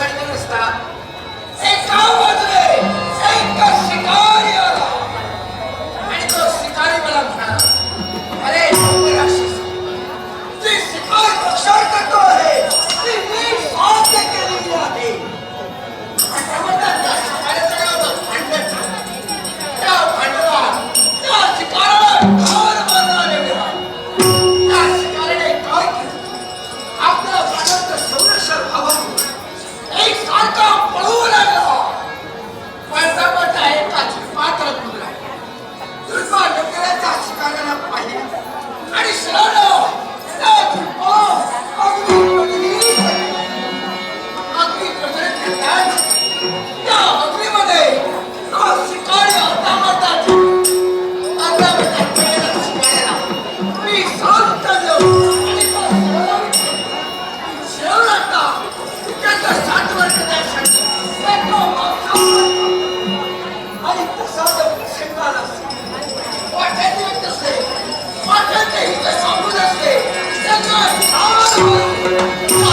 Side असता एका वाजले एका शिकारी आला. आणि तो शिकारी मला म्हणाला अरे जी शिकार प्रचार करतो आहे ती मी साध्य केलेली आहे. शिकाऱ्याचं भांडण झालं. त्या भांडणात त्या शिकाराला Oh,